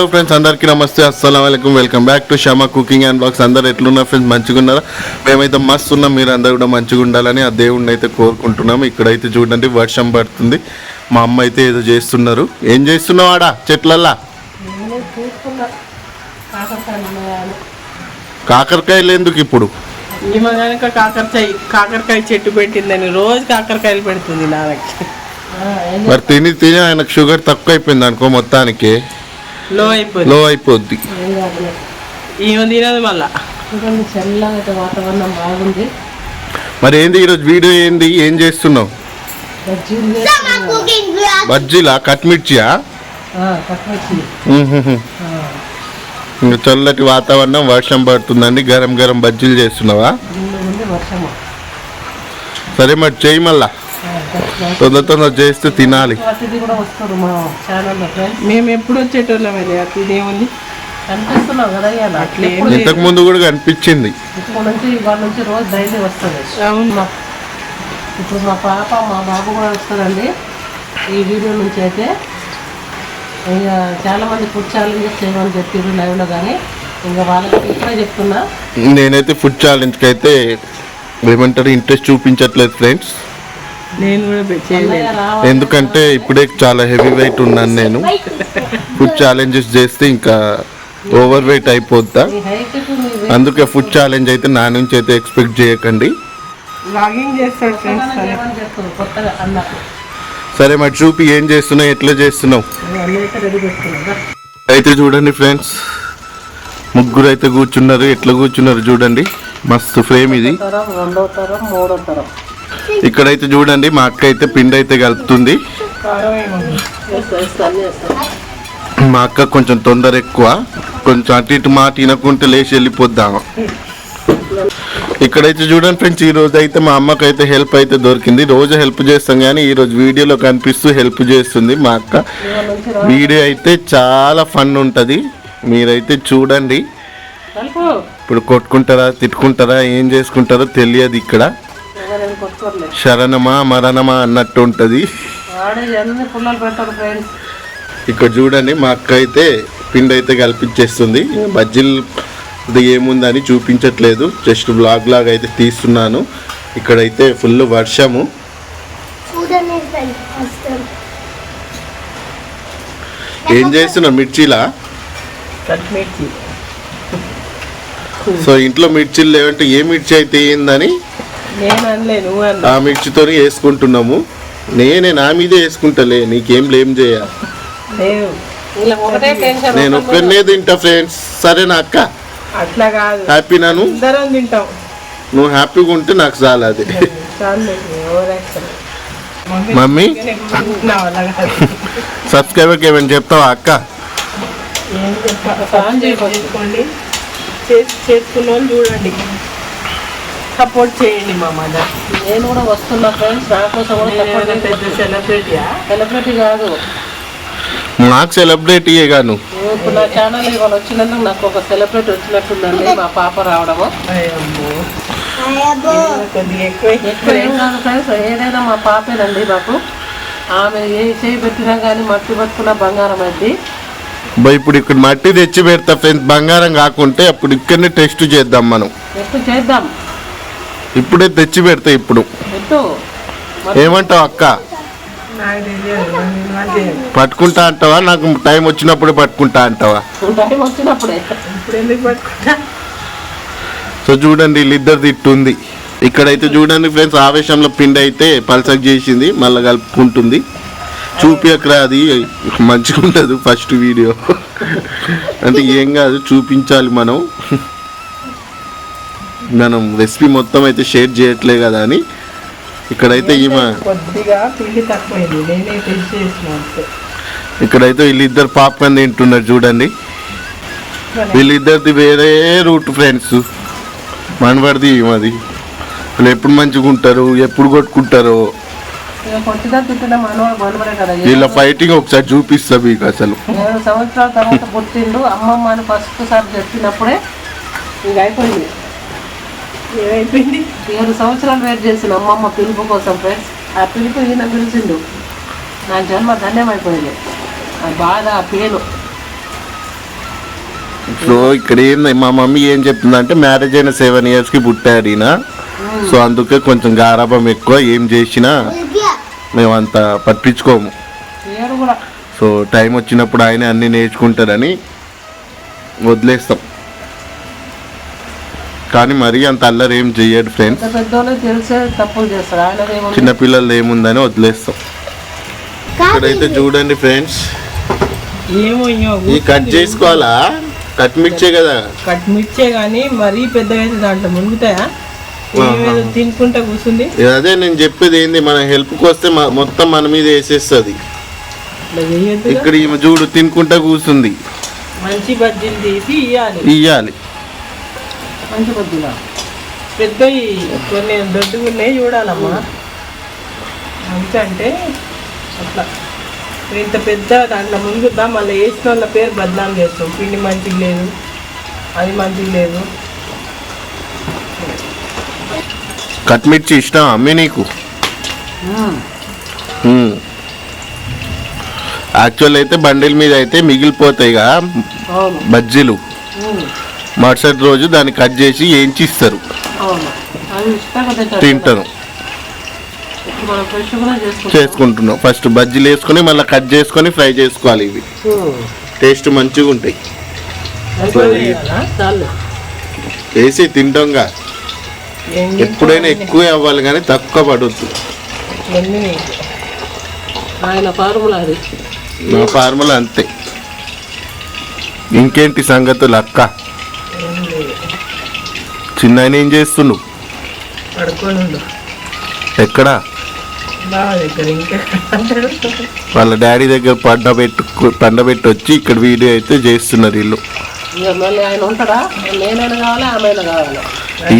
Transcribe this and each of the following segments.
Hello friends అందరికీ నమస్తే. అస్సలం అయికం welcome back to Shama cooking and blogs అందరు ఎట్లున్నారు ఫ్రెండ్స్ మంచిగా ఉన్నారా మేమైతే మస్తు ఉన్నాం. మీరు అందరు కూడా మంచిగా ఉండాలని ఆ దేవుడిని అయితే కోరుకుంటున్నాం ఇక్కడైతే చూడండి వర్షం పడుతుంది. మా అమ్మ అయితే ఏదో చేస్తున్నారు. ఏం చేస్తున్నావు ఆడ? చెట్లల్లా? కాకరకాయలు ఎందుకు ఇప్పుడు? కాకరకాయ కాకరకాయ చెట్టు పెట్టిందని రోజు కాకరకాయలు పెడుతుంది నాన్నకి ఏం మరి తిని తిని ఆయనకు షుగర్ తక్కువ అయిపోయింది అనుకో మొత్తానికి. లో అయిపోయింది లో అయిపోద్ది. ఏం కాదులే. ఈమె తినదు మళ్ళా. చూడండి చల్లగా వాతావరణం బాగుంది. మరి ఏంది ఈరోజు వీడియో ఏంది? ఏం చేస్తున్నావు? బజ్జీలు? కట్మిర్చియా చల్లటి వాతావరణం వర్షం పడుతుందండి. గరం గరం బజ్జీలు చేస్తున్నావా? దీనిలో ఉంది వర్షము. సరే మరి చేయి మళ్ళా. తొందర తొందర చేస్తే తినాలి. మేము ఎప్పుడు వచ్చేటోళ్ళం అది ఇదేముంది కనిపిస్తున్నావు కదా అట్లే ఇంతకు ముందు కూడా కనిపించింది. ఇప్పుడు నుంచి ఇవాళ నుంచి రోజు డైలీ వస్తుంది అవును. మా ఇప్పుడు మా పాప మా బాబు కూడా వస్తారండి. ఈ వీడియో నుంచి అయితే ఇక చాలా మంది ఫుడ్ ఛాలెంజెస్ చేయమని చెప్పారు లైవ్లో కానీ. ఇంకా వాళ్ళకి ఇప్పుడే చెప్తున్నా. నేనైతే ఫుడ్ ఛాలెంజ్కి అయితే ఏమంటారు ఇంట్రెస్ట్ చూపించట్లేదు ఫ్రెండ్స్ నేను కూడా చేయలేదు ఎందుకంటే ఇప్పుడే చాలా హెవీ వెయిట్ ఉన్నాను నేను. ఫుడ్ ఛాలెంజెస్ చేస్తే ఇంకా ఓవర్ వెయిట్ అయిపోద్దా? అందుకే ఫుడ్ ఛాలెంజ్ అయితే నా నుంచి అయితే ఎక్స్పెక్ట్ చేయకండి. సరే మరి చూపి ఏం చేస్తున్నావు ఎట్లా చేస్తున్నావు? అయితే రెడీ పెట్టుకున్నా అయితే చూడండి ఫ్రెండ్స్ ముగ్గురు అయితే కూర్చున్నారు ఎట్లా కూర్చున్నారు చూడండి. మస్తు ఫ్రేమ్ ఇది. రెండో తరం మూడో తరం. ఇక్కడైతే చూడండి మా అక్క అయితే పిండి అయితే కలుపుతుంది. మా అక్క కొంచెం తొందర ఎక్కువ. కొంచెం అటు ఇటు మాట తినకుంటే లేచి వెళ్ళిపోద్దాం. ఇక్కడైతే చూడండి ఫ్రెండ్స్ ఈ రోజు అయితే మా అమ్మకి అయితే హెల్ప్ అయితే దొరికింది. రోజు హెల్ప్ చేస్తాం కానీ ఈ రోజు వీడియోలో కనిపిస్తూ హెల్ప్ చేస్తుంది మా అక్క. వీడియో అయితే చాలా ఫన్ ఉంటుంది. మీరైతే చూడండి. ఇప్పుడు కొట్టుకుంటారా తిట్టుకుంటారా ఏం చేసుకుంటారో తెలియదు ఇక్కడ. శరణమా మరణమా అన్నట్టు ఉంటుంది. ఇక్కడ చూడండి మా అక్క అయితే పిండి అయితే కల్పించేస్తుంది. బజ్జీలు ఇది ఏముందని చూపించట్లేదు. జస్ట్ బ్లాగ్ లాగా అయితే తీస్తున్నాను. ఇక్కడైతే ఫుల్ వర్షము. ఏం చేస్తున్నావు మిర్చిలా? సో ఇంట్లో మిర్చీలు లేవంటే ఏ మిర్చి అయితే ఏందని ఆ మిర్చితో వేసుకుంటున్నాము. నేనే నా మీదే వేసుకుంటలే నీకేం లేం చేయ నేను ఒక్కనే తింటా ఫ్రెండ్స్ సరేనా అక్క. అట్లా కాదు. హ్యాపీ నాను? తింటాం. నువ్వు హ్యాపీగా ఉంటే నాకు చాలా అది. మమ్మీ? సబ్స్క్రైబర్కి ఏమైనా చెప్తావా అక్క? చేసుకున్న వాళ్ళు చూడండి. సపోర్ట్ చేయండి మా మదర్ నేను కూడా వస్తున్నా ఫ్రెండ్స్ నా కోసం కూడా సపోర్ట్ పెద్ద సెలబ్రిటీయా సెలబ్రిటీ కాదు. నాకు సెలబ్రేట్ ఇయ్యేగాను నేను ఇప్పుడు నా ఛానల్ ఇవాళ వచ్చినందుకు నాకు ఒక సెలబ్రిటీ వచ్చినట్టుందండి మా పాప రావడము. కొద్దిగా ఎక్కువ ఎక్కువ ఏం కాదు ఫ్రెండ్స్ ఏదైనా మా పాపేనండి మాకు ఆమె ఏ చేయి పెట్టినా కానీ మట్టి పట్టుకున్న బంగారం అయింది బా ఇప్పుడు ఇక్కడ మట్టి తెచ్చి పెడతా ఫ్రెండ్స్ బంగారం కాకుంటే అప్పుడు ఇక్కడనే టెస్ట్ చేద్దాం మనం. ఎక్కువ చేద్దాం. ఇప్పుడే తెచ్చి పెడతా ఇప్పుడు. ఏమంటావు అక్క. పట్టుకుంటా అంటావా? నాకు టైం వచ్చినప్పుడే పట్టుకుంటా అంటావా? సో చూడండి వీళ్ళిద్దరు తిట్టుంది. ఇక్కడైతే చూడండి ఫ్రెండ్స్ ఆవేశంలో పిండి అయితే పల్సక్ చేసింది మళ్ళీ కలుపుకుంటుంది. చూపించకరా అది మంచిగా ఉంటుంది ఫస్ట్ వీడియో. అంటే ఏం కాదు చూపించాలి మనం. మనం రెసిపీ మొత్తం అయితే షేర్ చేయట్లే కదా అని. ఇక్కడైతే ఈమె కొద్దిగా పిండి తక్కువైంది. నేనే టెస్ట్ చేసిన అంతే. ఇక్కడైతే వీళ్ళిద్దరు పాప్కార్న్ తింటున్నారు చూడండి. వీళ్ళిద్దరిది వేరే రూట్ ఫ్రెండ్స్. మనబడిది ఈమెది. వీళ్ళు ఎప్పుడు మంచిగా ఉంటారు ఎప్పుడు కొట్టుకుంటారో. వీళ్ళ ఫైటింగ్ ఒకసారి చూపిస్తా మీకు అసలు. సంవత్సరాల తర్వాత పుట్టిండు. అమ్మమ్మ అని ఫస్ట్ సార్ చెప్పినప్పుడే ఇంక అయిపోయింది ఏమైపోయింది? ఏడు సంవత్సరాలు వెయిట్ చేసిన అమ్మమ్మ పిలుపు కోసం ఫ్రెండ్స్ ఆ పిలుపు ఈయన పిలిచిండు. నా జన్మ ధన్యమైపోయింది. ఆ బాధ ఆ పేరు సో ఇక్కడ ఏంది? మా మమ్మీ ఏం చెప్తుందంటే మ్యారేజ్ అయిన సెవెన్ ఇయర్స్కి పుట్టాడు ఈయన. సో అందుకే కొంచెం గారాభం ఎక్కువ ఏం చేసినా మేము అంత పట్టించుకోము సో టైం వచ్చినప్పుడు ఆయన అన్ని నేర్చుకుంటారని వదిలేస్తాం. కానీ మరీ అంత అల్లరి ఏం చెయ్యడు ఫ్రెండ్స్ ఇంత పెద్దోళ్ళు తెలిసే తప్పులు చేస్తారు. ఆయన ఏముంది చిన్నపిల్లలు ఏముందని వదిలేస్తాం. ఇక్కడైతే చూడండి ఫ్రెండ్స్ ఈ కట్ చేసుకోవాలా? కట్ మిర్చే కదా. కట్ మిర్చే కానీ మరీ పెద్దగా అయితే దాంట్లో మునుగుతాయా? తినుకుంటా కూర్చుంది. అదే నేను చెప్పేది ఏంది మన హెల్ప్కి వస్తే మొత్తం మన మీద వేసేస్తుంది. ఇక్కడ ఈమె చూడు తినుకుంటా కూర్చుంది. మంచి బజ్జీలు తీసి ఇవ్వాలి ఇయ్యాలి. మంచి కొద్దిగా పెద్దవి కొన్ని దొడ్డుగా ఉన్నాయి చూడాలమ్మా. మంచి అంటే అట్లా ఇంత పెద్ద దాంట్లో ముందుదా మళ్ళీ వేసిన వాళ్ళ పేరు బదనాం చేస్తాం. పిండి మంచిగా లేదు అది మంచిగా లేదు. కట్ మిర్చి ఇష్టం అమ్మి నీకు? యాక్చువల్ అయితే బండిల్ మీద అయితే మిగిలిపోతాయి కదా అవును. బజ్జీలు. మరుసటి రోజు దాన్ని కట్ చేసి ఏంచి ఇస్తారు. తింటారు. చేసుకుంటున్నాం. ఫస్ట్ బజ్జీలు వేసుకొని మళ్ళీ కట్ చేసుకొని ఫ్రై చేసుకోవాలి ఇవి. టేస్ట్ మంచిగా ఉంటాయి. వేసి తింటాంగా. ఎప్పుడైనా ఎక్కువ అవ్వాలి కానీ తక్కువ? ఆయన ఫార్ములా అది. మా ఫార్ములా అంతే. ఇంకేంటి సంగతులు అక్క. చిన్న ఆయన ఏం చేస్తుండు? ఎక్కడా? వాళ్ళ డాడీ దగ్గర పండబెట్టు పండబెట్టి వచ్చి ఇక్కడ వీడియో అయితే చేస్తున్నారు వీళ్ళు.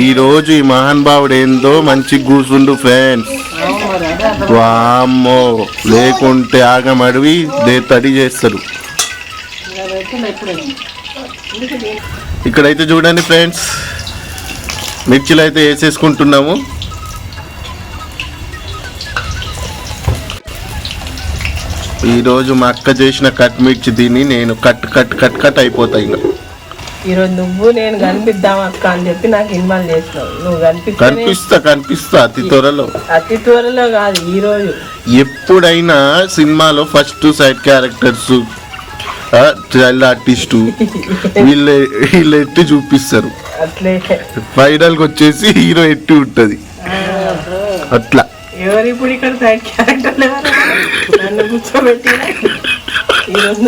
ఈ రోజు ఈ మహానుభావుడు ఏందో మంచి కూర్చుండు ఫ్రెండ్స్. అర్థం. వామ్మో లేకుంటే ఆగమడివి దే తడి చేస్తారు ఇక్కడైతే చూడండి ఫ్రెండ్స్ మిర్చిలు అయితే వేసేసుకుంటున్నాము. ఈరోజు మా అక్క చేసిన కట్ మిర్చి తిని నేను కట్ కట్ కట్ కట్ అయిపోతాయి ఇంకా. ఈరోజు నువ్వు నేను కనిపిద్దాం అక్క అని చెప్పి నాకు ఇన్వాల్వ్ చేసినావు. నువ్వు కనిపిస్తే కనిపిస్తా కనిపిస్తా అతి త్వరలో. అతి త్వరలో కాదు ఈ రోజు ఎప్పుడైనా సినిమాలో first side characters child artist. వీళ్ళే వీళ్ళు ఎట్టి చూపిస్తారు. ఫైనల్కి వచ్చేసి హీరో ఎట్టి ఉంటుంది. అట్లా. ఎవరు ఇప్పుడు ఇక్కడ సైడ్ క్యారెక్టర్ నన్ను కూర్చోబెట్టి ఈరోజు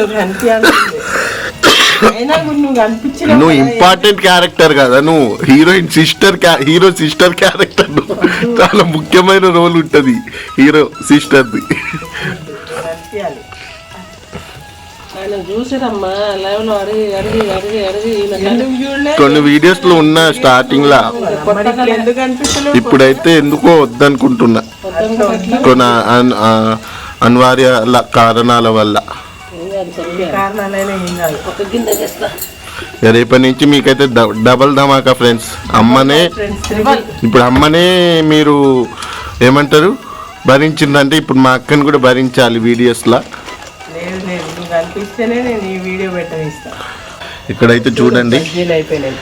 నువ్వు ఇంపార్టెంట్ క్యారెక్టర్ కదా. నువ్వు. Heroine sister hero sister character చాలా ముఖ్యమైన రోల్ ఉంటుంది హీరో సిస్టర్ది ఆయన చూసిరమ్మా లైవ్లో అడిగి అడిగి అడిగి అడిగి కొన్ని వీడియోస్లో ఉన్న స్టార్టింగ్ లా. ఇప్పుడైతే ఎందుకో వద్దనుకుంటున్నా. కొన్ని అన్- ఆ, అనివార్య ల- కారణాల వల్ల. ఒక గిన్నె చేస్తా ఇక రేపటి నుంచి మీకైతే డ- డబల్ ధమాకా ఫ్రెండ్స్ అమ్మనే ఇప్పుడు అమ్మనే మీరు ఏమంటారు? భరించిందంటే ఇప్పుడు మా అక్కని కూడా భరించాలి వీడియోస్లా నువ్వు కనిపిస్తేనే నేను ఈ వీడియో పెట్టనిస్తా ఇక్కడైతే చూడండి. అయిపోయినాయి.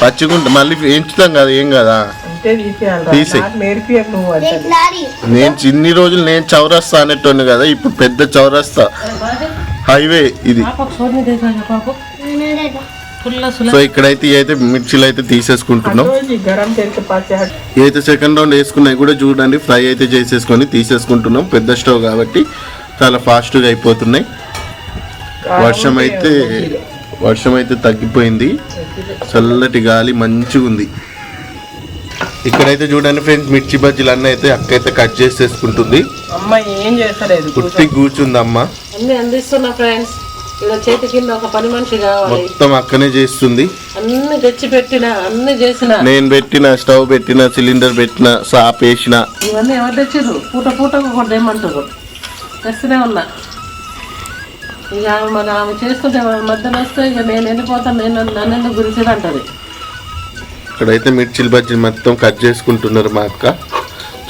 పచ్చిగుంట మళ్ళీ ఏంచుతాం కదా ఏం కదా? అంతే తీసేయాలి తీసేయ్. నాకు నేర్పియకు నువ్వు అంటారు నేను చిన్ని రోజులు నేను చౌరస్తా అనేటోని కదా ఇప్పుడు పెద్ద చౌరస్తా. హైవే ఇది. సో ఇక్కడైతే అయితే మిర్చిలు అయితే తీసేసుకుంటున్నాం. రోజు గరం అయితే సెకండ్ రౌండ్ వేసుకున్నాయి కూడా చూడండి ఫ్రై అయితే చేసేసుకొని తీసేసుకుంటున్నాం. పెద్ద స్టవ్ కాబట్టి చాలా ఫాస్ట్గా అయిపోతున్నాయి. వర్షం అయితే వర్షం అయితే తగ్గిపోయింది. చల్లటి గాలి మంచిగా ఉంది. ఇక్కడైతే చూడండి ఫ్రెండ్స్ మిర్చి బజ్జీలు అన్నీ అయితే అక్క అయితే కట్ ఏం చేస్తలేదు కుట్టి కూర్చుంది అమ్మ అన్ని అందిస్తున్నా ఫ్రెండ్స్. ఇలా చేతి కింద ఒక పని మనిషి కావాలి. మొత్తం అక్కనే చేస్తుంది. అన్ని తెచ్చి పెట్టిన అన్ని చేసిన. నేను పెట్టిన స్టవ్ పెట్టిన సిలిండర్ పెట్టిన సాప్ వేసిన. ఇవన్నీ ఎవరు తెచ్చిర్రు? పూట పూటకు ఒకటి తెమ్మంటారు తెస్తూనే ఉన్నా. ఇక మన ఆమె చేసుకుంటే మధ్యలో వస్తే ఇక నేను వెళ్ళిపోతాను నేను నన్ను ఎందుకు గురించి అంటది. ఇక్కడైతే మిర్చిలు బజ్జీలు మొత్తం కట్ చేసుకుంటున్నారు మా అక్క.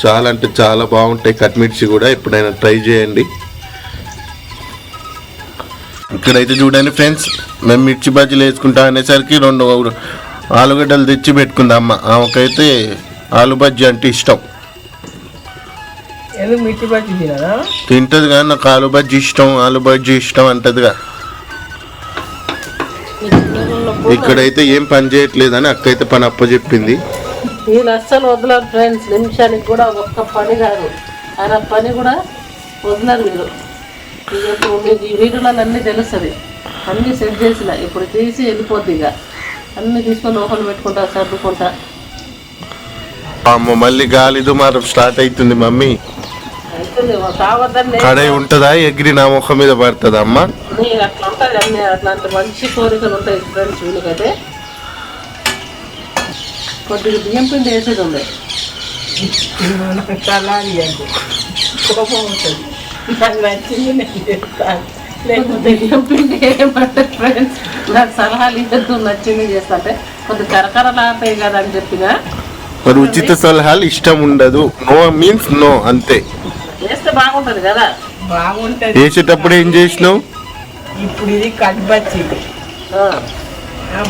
చాలా అంటే చాలా బాగుంటాయి కట్ మిర్చి కూడా ఎప్పుడైనా ట్రై చేయండి. ఇక్కడైతే చూడండి ఫ్రెండ్స్ మేము మిర్చి బజ్జీలు వేసుకుంటాం అనేసరికి రెండు ఆలుగడ్డలు తెచ్చి పెట్టుకుందాం అమ్మ. ఆమెకైతే ఆలు బజ్జీ అంటే ఇష్టం. ఎందుకు మిర్చి బజ్జీ తినదా తింటది కానీ నాకు ఆలు బజ్జీ ఇష్టం ఆలు బజ్జీ ఇష్టం అంటదిగా. ఇక్కడైతే ఏం పని చేయట్లేదని అక్క అయితే పని అప్పచెప్పింది వీళ్ళు అస్సలు వదలరు ఫ్రెండ్స్ నిమిషానికి కూడా ఒక్క పని కాదు. ఆయన పని కూడా వదలరు మీరు. మీకు ఈ వీడియోలో అన్నీ తెలుస్తుంది. అన్నీ సెట్ చేసిన. ఇప్పుడు తీసి వెళ్ళిపోద్ది ఇక. అన్నీ తీసుకొని లోపల పెట్టుకుంటా సర్దుకుంటా. అమ్మ మళ్ళీ గాలి దుమారం స్టార్ట్ అవుతుంది మమ్మీ. కడై ఉంటుందా? ఎగిరి నా ముఖం మీద పడుతుందా అమ్మ? అట్లా ఉంటుంది అన్ని అట్లాంటి మంచి కోరికలు ఉంటాయి ఫ్రెండ్స్ వీళ్ళకైతే కొద్దిగా బియ్యం పిండి వేసేది ఉంది అలాగే అంటే కోపం ఉంటుంది నాకు నచ్చింది నేను చేస్తాను లేకపోతే బియ్యం పిండి ఫ్రెండ్స్ నాకు సలహాలు ఇద్దరు నచ్చింది చేస్తా అంటే కదా అని చెప్పిన. మరి ఉచిత సలహాలు ఇష్టం ఉండదు. నో మీన్స్ నో అంతే. వేస్తే బాగుంటుంది కదా? బాగుంటుంది. వేసేటప్పుడు ఏం చేసినావు? ఇప్పుడు ఇది కట్బచ్చి ఆ,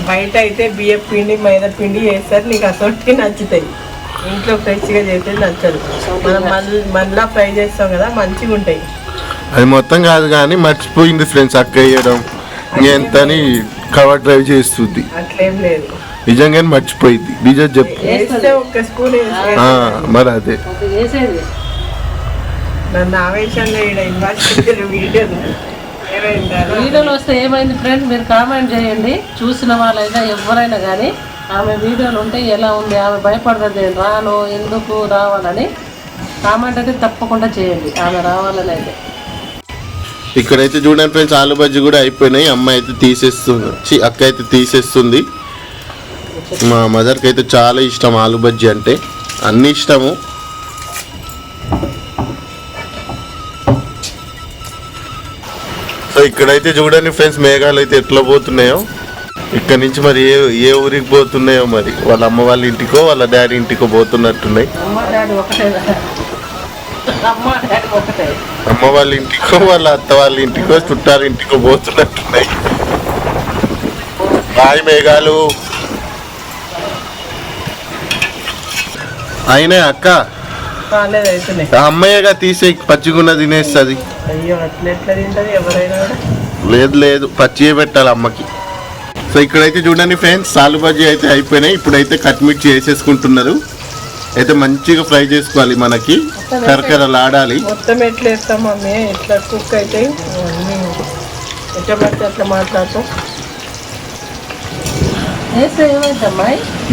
బయట అయితే బియ్య పిండి మైదా పిండి వేస్తారు నీకు అసొంటి నచ్చుతాయి. ఇంట్లో ఫ్రెష్గా చేస్తే నచ్చదు. మనం మళ్ళీ మళ్ళీ ఫ్రై చేస్తాం కదా మంచిగా ఉంటాయి. అది మొత్తం కాదు కానీ మర్చిపోయింది ఫ్రెండ్స్ అక్క వేయడం. ఎంత అని కవర్ డ్రైవ్ చేస్తుంది. అట్లేం లేదు. నిజంగానే మర్చిపోయింది. నిజం చెప్పు. వేస్తే ఒక స్పూన్ వేసి ఆ, మరి అదే. నన్ను ఆవేశంలో ఇన్వాల్వ్ వీడియోలు వస్తే ఏమైంది ఫ్రెండ్ మీరు కామెంట్ చేయండి. చూసిన వాళ్ళైనా ఎవరైనా కానీ ఆమె వీడియోలు ఉంటే ఎలా ఉంది ఆమె భయపడుతుంది నేను రాను ఎందుకు రావాలని కామెంట్ అయితే తప్పకుండా చేయండి. ఆమె రావాలని అయితే. ఇక్కడైతే చూడండి ఫ్రెండ్స్ ఆలు బజ్జీ కూడా అయిపోయినాయి. అమ్మ అయితే తీసేస్తుంది. చి, అక్క అయితే తీసేస్తుంది. మా మదర్కి అయితే చాలా ఇష్టం ఆలు బజ్జీ అంటే. అన్ని ఇష్టము. సో ఇక్కడైతే చూడండి ఫ్రెండ్స్ మేఘాలు అయితే ఎట్లా పోతున్నాయో. ఇక్కడ నుంచి మరి ఏ ఏ ఊరికి పోతున్నాయో మరి? వాళ్ళ అమ్మ వాళ్ళ ఇంటికో వాళ్ళ డాడీ ఇంటికో పోతున్నట్టున్నాయి. అమ్మ అమ్మ వాళ్ళ ఇంటికో వాళ్ళ అత్త వాళ్ళ ఇంటికో చుట్టాల ఇంటికో పోతున్నట్టున్నాయి. బాయ్ మేఘాలు. అయినా అక్క? కాలేదు అవుతున్నాయి అమ్మయ్యగా తీసే పచ్చిగున్న తినేస్తుంది. అయ్యో అట్లా ఎట్లా తింటది ఎవరైనా కూడా? లేదు లేదు పచ్చి పెట్టాలి అమ్మకి. సో ఇక్కడైతే చూడండి ఫ్రెండ్స్ సాలు బజ్జీ అయితే అయిపోయినాయి. ఇప్పుడైతే కట్ మిర్చి వేసేసుకుంటున్నారు. అయితే మంచిగా ఫ్రై చేసుకోవాలి మనకి. కరకరలాడాలి మొత్తం ఎట్లా వేస్తాం మమ్మీ? ఎట్లా కుక్ అయితే? ఎట్లా పడితే అట్లా మాట్లాడతాం.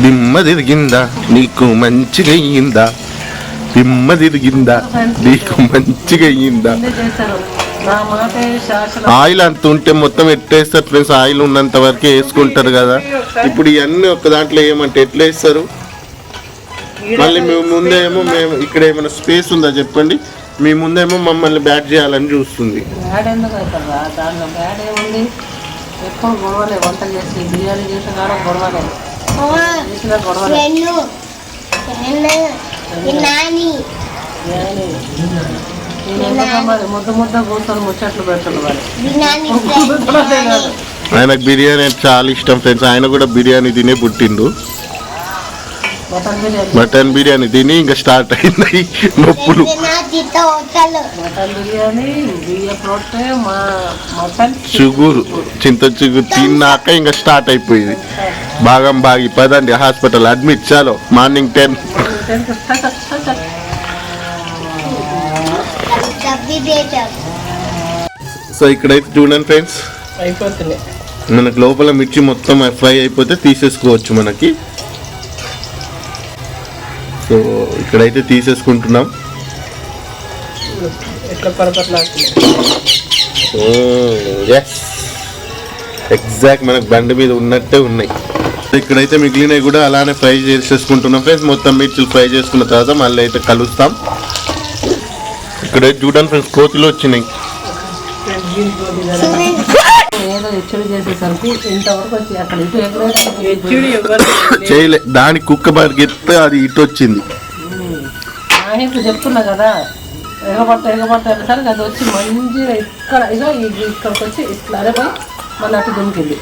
దిమ్మ తిరిగిందా? నీకు మంచిగా అయ్యిందా దిమ్మ తిరిగిందా నీకు మంచిగా అయ్యిందా ఆయిల్ అంత ఉంటే మొత్తం ఎట్టేస్తారు ఫ్రెండ్స్. ఆయిల్ ఉన్నంత వరకే వేసుకుంటారు కదా. ఇప్పుడు ఇవన్నీ ఒక దాంట్లో ఏమంటే ఎట్లా వేస్తారు? మళ్ళీ మేము ముందేమో మేము ఇక్కడ ఏమైనా స్పేస్ ఉందా చెప్పండి. మీ ముందేమో మమ్మల్ని బ్యాట్ చేయాలని చూస్తుంది. గొడవలే. వంట చేసి బిర్యానీ చేసిన గొడవలే. గొడవలే. ముద్ద ముద్ద కూర్చొని ముచ్చట్లు ఆయనకు బిర్యానీ అంటే చాలా ఇష్టం ఫ్రెండ్స్. ఆయన కూడా బిర్యానీ తినే పుట్టిండు. మటన్ బిర్యానీ. తిని ఇంకా స్టార్ట్ అయింది నొప్పులు. చిగురు చింత చిగురు తిన్నాక ఇంకా స్టార్ట్ అయిపోయింది. భాగం బాగి పదండి హాస్పిటల్ అడ్మిట్ చాలు. Morning ten. సో ఇక్కడైతే చూడండి ఫ్రెండ్స్. మనకు లోపల మిర్చి మొత్తం ఫ్రై అయిపోతే తీసేసుకోవచ్చు మనకి. సో ఇక్కడైతే తీసేసుకుంటున్నాం. ఎగ్జాక్ట్ మనకు బండి మీద ఉన్నట్టే ఉన్నాయి. ఇక్కడైతే మిగిలినవి కూడా అలానే ఫ్రై చేసేసుకుంటున్నాం ఫ్రెండ్స్. మొత్తం మిర్చిలు ఫ్రై చేసుకున్న తర్వాత మళ్ళీ అయితే కలుస్తాం. ఇక్కడైతే చూడండి ఫ్రెండ్స్ కోతులు వచ్చినాయి. చేయలే దాని కుక్క పరిగెత్తే అది ఇటు వచ్చింది. చెప్తున్నా కదా ఎగబడతా ఎగబడతా అనేసరికి అది వచ్చి మంచిగా ఇక్కడ ఇగో ఇక్కడికి వచ్చి ఇట్లా ఇట్లానే పోయి మళ్ళీ అటు దుమికింది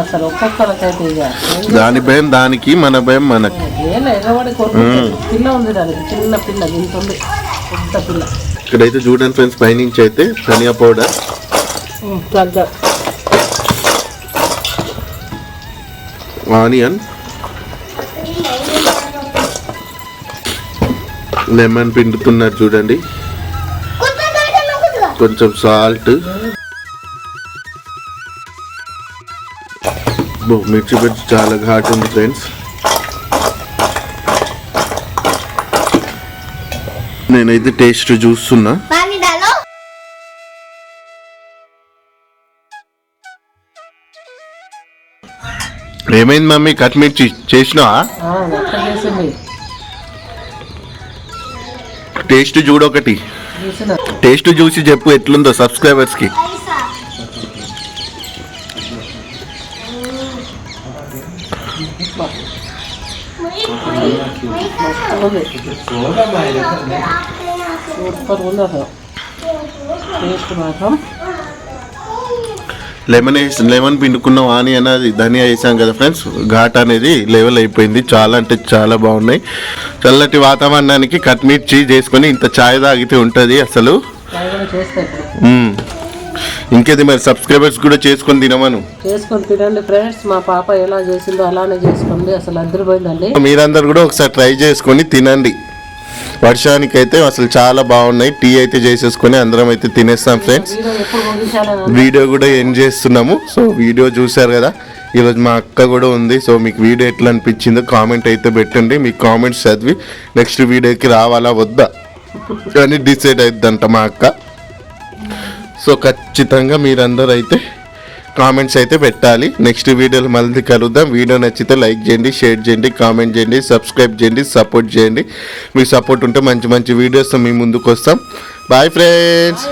అసలు ఒక్కొక్కరికైతే ఇక. ఏం దాని భయం దానికి మన భయం మనకి. ఏం ఎగబడి కొట్టు పిల్ల ఉంది దానికి చిన్న పిల్ల ఇంత ఉంది. పెద్ద పిల్ల. ఇక్కడైతే చూడండి ఫ్రెండ్స్ పైనుంచి అయితే ధనియా పౌడర్. ఆనియన్. లెమన్ పిండుతున్నారు చూడండి. కొంచెం సాల్ట్. మిర్చి పెట్టి చాలా ఘాట్ ఉంది ఫ్రెండ్స్ నేనైతే టేస్ట్ చూస్తున్నా ఏమైంది మమ్మీ కట్ మిర్చి చేసినావా టేస్ట్ చూడొకటి టేస్ట్ చూసి చెప్పు ఎట్లుందో సబ్స్క్రైబర్స్కి సూపర్ ఉంది అసలు టేస్ట్ మాత్రం లెమన్ వేసి లెమన్ పిండుకున్నాం అని అనేది ధనియా వేసాం కదా ఫ్రెండ్స్ ఘాట్ అనేది లెవెల్ అయిపోయింది. చాలా అంటే చాలా బాగున్నాయి. చల్లటి వాతావరణానికి కట్ మిర్చి చేసుకొని ఇంత ఛాయ్ తాగితే ఉంటుంది అసలు. ఇంకేది మరి సబ్స్క్రైబర్స్ కూడా చేసుకొని తినమను. చేసుకొని తినండి ఫ్రెండ్స్ మా పాప ఎలా చేసిందో అలానే చేసుకోండి అసలు అద్దరిపోయిందండి. మీరందరు కూడా ఒకసారి ట్రై చేసుకొని తినండి. వర్షానికైతే అసలు చాలా బాగున్నాయి. టీ అయితే చేసేసుకొని అందరం అయితే తినేస్తాం ఫ్రెండ్స్. వీడియో కూడా ఎండ్ చేస్తున్నాము? సో వీడియో చూశారు కదా ఈరోజు మా అక్క కూడా ఉంది. సో మీకు వీడియో ఎట్లా అనిపించిందో కామెంట్ అయితే పెట్టండి. మీ కామెంట్స్ చదివి నెక్స్ట్ వీడియోకి రావాలా వద్దా? అని డిసైడ్ అయిద్దంట మా అక్క. సో ఖచ్చితంగా మీరందరూ అయితే కామెంట్స్ అయితే పెట్టాలి. నెక్స్ట్ వీడియోలో మళ్ళీ కలుద్దాం. వీడియో నచ్చితే లైక్ చేయండి షేర్ చేయండి కామెంట్ చేయండి సబ్స్క్రైబ్ చేయండి సపోర్ట్ చేయండి. మీ సపోర్ట్ ఉంటే మంచి మంచి వీడియోస్ మీ ముందుకు వస్తాం బాయ్ ఫ్రెండ్స్